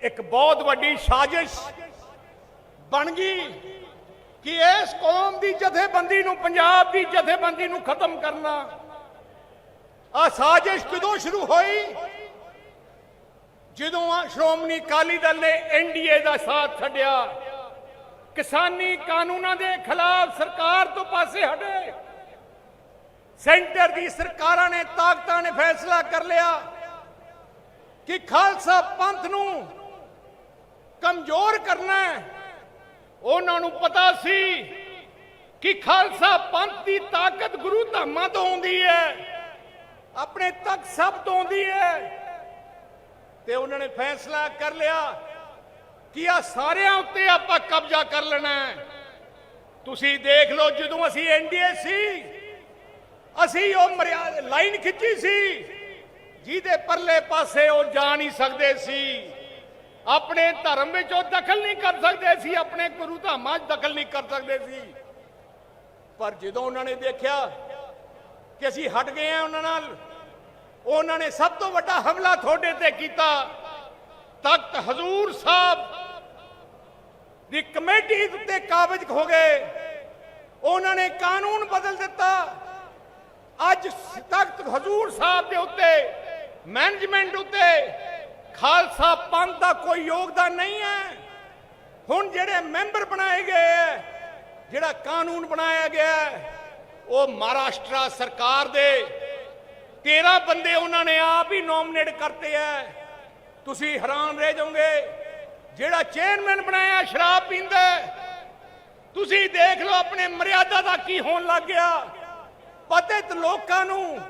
ਇੱਕ ਬਹੁਤ ਵੱਡੀ ਸਾਜ਼ਿਸ਼ ਬਣ ਗਈ ਕਿ ਇਸ ਕੌਮ ਦੀ ਜਥੇਬੰਦੀ ਨੂੰ, ਪੰਜਾਬ ਦੀ ਜਥੇਬੰਦੀ ਨੂੰ ਖਤਮ ਕਰਨਾ। ਆ ਸਾਜ਼ਿਸ਼ ਕਦੋਂ ਸ਼ੁਰੂ ਹੋਈ? ਜਦੋਂ ਆ ਸ਼੍ਰੋਮਣੀ ਅਕਾਲੀ ਦਲ ਨੇ ਐਨਡੀਏ ਦਾ ਸਾਥ ਛੱਡਿਆ, ਕਿਸਾਨੀ ਕਾਨੂੰਨਾਂ ਦੇ ਖਿਲਾਫ ਸਰਕਾਰ ਤੋਂ ਪਾਸੇ ਹਟੇ। ਸੈਂਟਰ ਦੀ ਸਰਕਾਰਾਂ ਨੇ ਤਾਕਤਾਂ ਨੇ ਫੈਸਲਾ ਕਰ ਲਿਆ ਕਿ ਖਾਲਸਾ ਪੰਥ ਨੂੰ ਕਮਜ਼ੋਰ ਕਰਨਾ ਹੈ। ਉਹਨਾਂ ਨੂੰ ਪਤਾ ਸੀ ਕਿ ਖਾਲਸਾ ਪੰਥ ਦੀ ਤਾਕਤ ਗੁਰੂ ਧਾਮਾਂ ਤੋਂ ਆਉਂਦੀ ਹੈ। ਆਪਣੇ ਤੱਕ ਸਭ ਤੋਂ ਆਉਂਦੀ ਹੈ। ਤੇ ਉਹਨਾਂ ਨੇ ਫੈਸਲਾ ਕਰ ਲਿਆ ਕਿ ਆ ਸਾਰਿਆਂ ਉੱਤੇ ਆਪਾਂ ਕਬਜ਼ਾ ਕਰ ਲੈਣਾ ਹੈ। ਤੁਸੀਂ ਦੇਖ ਲਓ, ਜਦੋਂ ਅਸੀਂ ਐਨਡੀਏ ਸੀ, ਅਸੀਂ ਉਹ ਮਰਿਆ- ਲਾਈਨ ਖਿੱਚੀ ਸੀ, ਜਿਹਦੇ ਪਰਲੇ ਪਾਸੇ ਉਹ ਜਾ ਨਹੀਂ ਸਕਦੇ ਸੀ। ਆਪਣੇ ਧਰਮ ਵਿੱਚ ਉਹ ਦਖਲ ਨਹੀਂ ਕਰ ਸਕਦੇ ਸੀ, ਆਪਣੇ ਗੁਰੂ ਧਾਮਾਂ 'ਚ ਦਖਲ ਨਹੀਂ ਕਰ ਸਕਦੇ ਸੀ। ਪਰ ਜਦੋਂ ਉਹਨਾਂ ਨੇ ਦੇਖਿਆ ਕਿ ਅਸੀਂ ਹਟ ਗਏ ਆ ਉਹਨਾਂ ਨਾਲ, ਉਹਨਾਂ ਨੇ ਸਭ ਤੋਂ ਵੱਡਾ ਹਮਲਾ ਤੁਹਾਡੇ ਤੇ ਕੀਤਾ। ਤਖਤ ਹਜ਼ੂਰ ਸਾਹਿਬ ਦੀ ਕਮੇਟੀ ਉੱਤੇ ਕਾਬਜ ਹੋ ਗਏ। ਉਹਨਾਂ ਨੇ ਕਾਨੂੰਨ ਬਦਲ ਦਿੱਤਾ। ਅੱਜ ਤਖਤ ਹਜ਼ੂਰ ਸਾਹਿਬ ਦੇ ਉੱਤੇ ਮੈਨੇਜਮੈਂਟ ਉੱਤੇ ਖਾਲਸਾ ਪੰਥ ਦਾ ਕੋਈ ਯੋਗਦਾਨ ਨਹੀਂ ਹੈ। ਹੁਣ ਜਿਹੜੇ ਮੈਂਬਰ ਬਣਾਏ ਗਏ ਹੈ, ਜਿਹੜਾ ਕਾਨੂੰਨ ਬਣਾਇਆ ਗਿਆ ਉਹ ਮਹਾਰਾਸ਼ਟਰ ਸਰਕਾਰ ਦੇ 13 ਬੰਦੇ ਉਹਨਾਂ ਨੇ ਆਪ ਹੀ ਨੋਮੀਨੇਟ ਕਰਤੇ ਹੈ। ਤੁਸੀਂ ਹੈਰਾਨ ਰਹਿ ਜਾਓਗੇ, ਜਿਹੜਾ ਚੇਅਰਮੈਨ ਬਣਾਇਆ ਸ਼ਰਾਬ ਪੀਂਦਾ ਤੁਸੀਂ ਦੇਖ ਲਓ ਆਪਣੇ ਮਰਿਆਦਾ ਦਾ ਕੀ ਹੋਣ ਲੱਗ ਗਿਆ। ਪਤਿਤ ਲੋਕਾਂ ਨੂੰ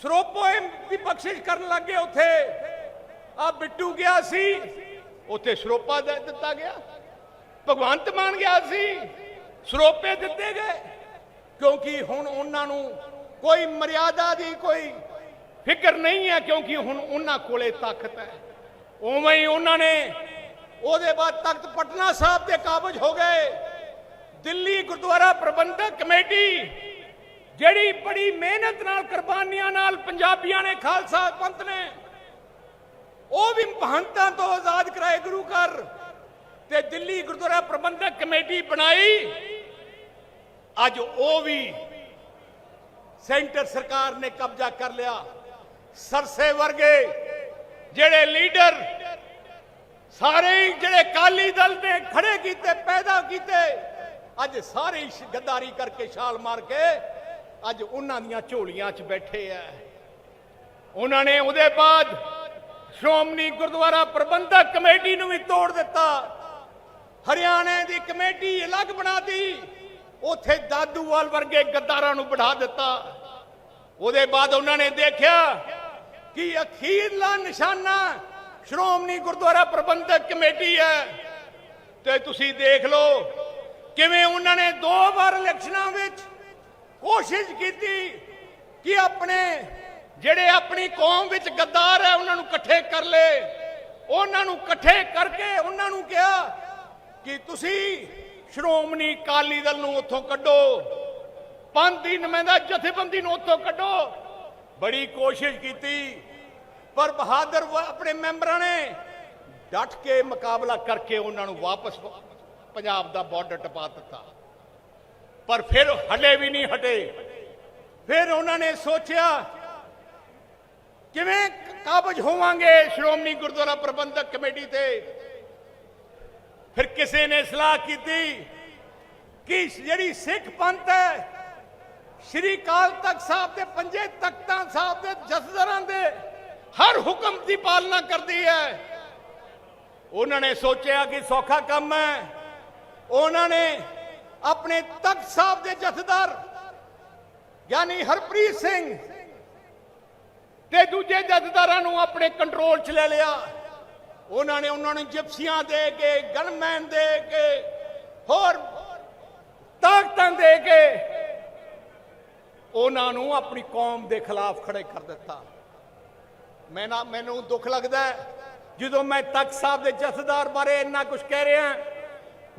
ਸਰੋਪੋਏ ਦੀ ਬਖਸ਼ਿਸ਼ ਕਰਨ ਲੱਗੇ ਉੱਥੇ। ਆ ਬਿੱਟੂ ਗਿਆ ਸੀ। ਉੱਥੇ ਸਰੋਪਾ ਦੇ ਦਿੱਤਾ ਗਿਆ। ਭਗਵੰਤ ਮਾਨ ਗਿਆ ਸੀ। ਸਰੋਪੇ ਦਿੱਤੇ ਗਏ। ਕਿਉਂਕਿ ਹੁਣ ਉਹਨਾਂ ਨੂੰ ਕੋਈ ਮਰਿਆਦਾ ਦੀ ਕੋਈ ਫਿਕਰ ਨਹੀਂ ਹੈ, ਕਿਉਂਕਿ ਹੁਣ ਉਹਨਾਂ ਕੋਲੇ ਤਾਕਤ ਹੈ। ਉਵੇਂ ਹੀ ਉਹਨਾਂ ਨੇ ਉਹਦੇ ਬਾਅਦ ਤਖਤ ਪਟਨਾ ਸਾਹਿਬ ਤੇ ਕਾਬਜ ਹੋ ਗਏ। ਦਿੱਲੀ ਗੁਰਦੁਆਰਾ ਪ੍ਰਬੰਧਕ ਕਮੇਟੀ, ਜਿਹੜੀ ਬੜੀ ਮਿਹਨਤ ਨਾਲ ਕੁਰਬਾਨੀਆਂ ਨਾਲ ਪੰਜਾਬੀਆਂ ਨੇ ਖਾਲਸਾ ਪੰਥ ਨੇ ਉਹ ਵੀ ਮਹੰਤਾਂ ਤੋਂ ਆਜ਼ਾਦ ਕਰਾਏ ਗੁਰੂ ਘਰ। ਤੇ ਦਿੱਲੀ ਗੁਰਦੁਆਰਾ ਪ੍ਰਬੰਧਕ ਕਮੇਟੀ ਬਣਾਈ। ਅੱਜ ਉਹ ਵੀ ਸੈਂਟਰ ਸਰਕਾਰ ਨੇ ਕਬਜ਼ਾ ਕਰ ਲਿਆ। ਸਰਸੇ ਵਰਗੇ ਜਿਹੜੇ ਲੀਡਰ ਸਾਰੇ ਜਿਹੜੇ ਕਾਲੀ ਦਲ ਨੇ ਖੜੇ ਕੀਤੇ, ਪੈਦਾ ਕੀਤੇ, ਅੱਜ ਸਾਰੇ ਗੱਦਾਰੀ ਕਰਕੇ ਛਾਲ ਮਾਰ ਕੇ ਅੱਜ ਉਹਨਾਂ ਦੀਆਂ ਝੋਲੀਆਂ 'ਚ ਬੈਠੇ ਆ ਉਹਨਾਂ ਨੇ ਉਹਦੇ ਬਾਅਦ ਸ਼੍ਰੋਮਣੀ ਗੁਰਦੁਆਰਾ ਪ੍ਰਬੰਧਕ ਕਮੇਟੀ ਨੂੰ ਵੀ ਤੋੜ ਦਿੱਤਾ। ਹਰਿਆਣੇ ਦੀ ਕਮੇਟੀ ਅਲੱਗ ਬਣਾਤੀ ਉਥੇ ਦਾਦੂਵਾਲ ਵਰਗੇ ਗੱਦਾਰਾਂ ਨੂੰ ਬਿਠਾ ਦਿੱਤਾ। ਉਹਦੇ ਬਾਅਦ ਉਹਨਾਂ ਨੇ ਦੇਖਿਆ ਕਿ ਅਖੀਰਲਾ ਨਿਸ਼ਾਨਾ ਸ਼੍ਰੋਮਣੀ ਗੁਰਦੁਆਰਾ ਪ੍ਰਬੰਧਕ ਕਮੇਟੀ ਹੈ। ਤੇ ਤੁਸੀਂ ਦੇਖ ਲਓ ਕਿਵੇਂ ਉਹਨਾਂ ਨੇ ਦੋ ਵਾਰ ਇਲੈਕਸ਼ਨਾਂ ਵਿੱਚ ਕੋਸ਼ਿਸ਼ ਕੀਤੀ ਕਿ ਆਪਣੇ ਜਿਹੜੇ ਆਪਣੀ ਕੌਮ ਵਿੱਚ ਗੱਦਾਰ ਹੈ, ਉਹਨਾਂ ਨੂੰ ਇਕੱਠੇ ਕਰ ਲੇ। ਉਹਨਾਂ ਨੂੰ ਇਕੱਠੇ ਕਰਕੇ ਉਹਨਾਂ ਨੂੰ ਕਿਹਾ ਕਿ ਤੁਸੀਂ ਸ਼੍ਰੋਮਣੀ ਅਕਾਲੀ ਦਲ ਨੂੰ ਉੱਥੋਂ ਕੱਢੋ ਪੰਥ ਦੀ ਨੁਮਾਇੰਦਾ ਜਥੇਬੰਦੀ ਨੂੰ ਉੱਥੋਂ ਕੱਢੋ। ਬੜੀ ਕੋਸ਼ਿਸ਼ ਕੀਤੀ, ਪਰ ਬਹਾਦਰ ਆਪਣੇ ਮੈਂਬਰਾਂ ਨੇ ਡਟ ਕੇ ਮੁਕਾਬਲਾ ਕਰਕੇ ਉਹਨਾਂ ਨੂੰ ਵਾਪਸ ਪੰਜਾਬ ਦਾ ਬਾਰਡਰ ਟਪਾ ਦਿੱਤਾ। ਪਰ ਫਿਰ ਹਲੇ ਵੀ ਨਹੀਂ ਹਟੇ। ਫਿਰ ਉਹਨਾਂ ਨੇ ਸੋਚਿਆ ਕਿਵੇਂ ਕਾਬਜ ਹੋਵਾਂਗੇ ਸ਼੍ਰੋਮਣੀ ਗੁਰਦੁਆਰਾ ਪ੍ਰਬੰਧਕ ਕਮੇਟੀ ਤੇ? ਫਿਰ ਕਿਸੇ ਨੇ ਸਲਾਹ ਕੀਤੀ ਕਿ ਜਿਹੜੀ ਸਿੱਖ ਪੰਥ ਹੈ, ਸ਼੍ਰੀ ਕਾਲ ਤਖਤ ਸਾਹਿਬ ਦੇ ਪੰਜੇ ਤਖਤਾਂ ਸਾਹਿਬ ਦੇ ਜਸਦਰਾਂ ਦੇ ਹਰ ਹੁਕਮ ਦੀ ਪਾਲਣਾ ਕਰਦੀ ਹੈ। ਉਹਨਾਂ ਨੇ ਸੋਚਿਆ ਕਿ ਸੌਖਾ ਕੰਮ ਹੈ। ਉਹਨਾਂ ਨੇ ਆਪਣੇ ਤਖਤ ਸਾਹਿਬ ਦੇ ਜਥੇਦਾਰ ਯਾਨੀ ਹਰਪ੍ਰੀਤ ਸਿੰਘ ਤੇ ਦੂਜੇ ਜਥੇਦਾਰਾਂ ਨੂੰ ਆਪਣੇ ਕੰਟਰੋਲ 'ਚ ਲੈ ਲਿਆ। ਉਹਨਾਂ ਨੇ ਉਹਨਾਂ ਨੂੰ ਜਿਪਸੀਆਂ ਦੇ ਕੇ ਗਨਮੈਨ ਦੇ ਕੇ, ਹੋਰ ਤਾਕਤਾਂ ਦੇ ਕੇ ਉਹਨਾਂ ਨੂੰ ਆਪਣੀ ਕੌਮ ਦੇ ਖਿਲਾਫ ਖੜੇ ਕਰ ਦਿੱਤਾ। ਮੈਂ ਨਾ, ਮੈਨੂੰ ਦੁੱਖ ਲੱਗਦਾ ਜਦੋਂ ਮੈਂ ਤਖਤ ਸਾਹਿਬ ਦੇ ਜਥੇਦਾਰ ਬਾਰੇ ਇੰਨਾ ਕੁਝ ਕਹਿ ਰਿਹਾ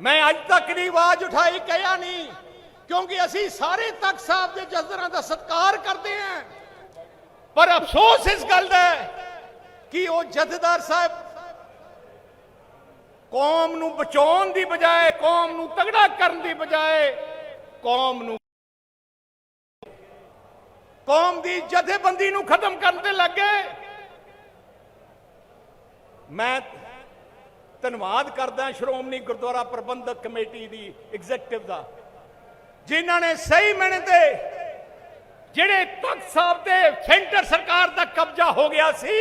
ਮੈਂ ਅੱਜ ਤੱਕ ਨਹੀਂ ਆਵਾਜ਼ ਉਠਾਈ ਕਹਿਆ ਨਹੀਂ, ਕਿਉਂਕਿ ਅਸੀਂ ਸਾਰੇ ਤਖਤ ਸਾਹਿਬ ਦੇ ਜਥੇਦਾਰਾਂ ਦਾ ਸਤਿਕਾਰ ਕਰਦੇ ਹਾਂ। ਪਰ ਅਫਸੋਸ ਇਸ ਗੱਲ ਦਾ ਹੈ ਕਿ ਉਹ ਜਥੇਦਾਰ ਸਾਹਿਬ ਕੌਮ ਨੂੰ ਬਚਾਉਣ ਦੀ ਬਜਾਏ, ਕੌਮ ਨੂੰ ਤਗੜਾ ਕਰਨ ਦੀ ਬਜਾਏ, ਕੌਮ ਨੂੰ ਕੌਮ ਦੀ ਜਥੇਬੰਦੀ ਨੂੰ ਖਤਮ ਕਰਨ ਤੇ ਲੱਗੇ ਮੈਂ ਧੰਨਵਾਦ ਕਰਦਾ ਸ਼੍ਰੋਮਣੀ ਗੁਰਦੁਆਰਾ ਪ੍ਰਬੰਧਕ ਕਮੇਟੀ ਦੀ ਐਗਜ਼ੈਕਟਿਵ ਦਾ, ਜਿਨ੍ਹਾਂ ਨੇ ਸਹੀ ਮਿਹਨਤ ਤੇ ਜਿਹੜੇ ਤਖਤ ਸਾਹਿਬ ਤੇ ਸੈਂਟਰ ਸਰਕਾਰ ਦਾ ਕਬਜ਼ਾ ਹੋ ਗਿਆ ਸੀ,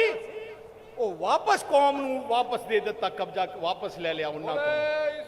ਉਹ ਵਾਪਸ ਕੌਮ ਨੂੰ ਵਾਪਸ ਦੇ ਦਿੱਤਾ, ਕਬਜ਼ਾ ਵਾਪਸ ਲੈ ਲਿਆ ਉਹਨਾਂ ਕੋਲ। ਬੋਲੇ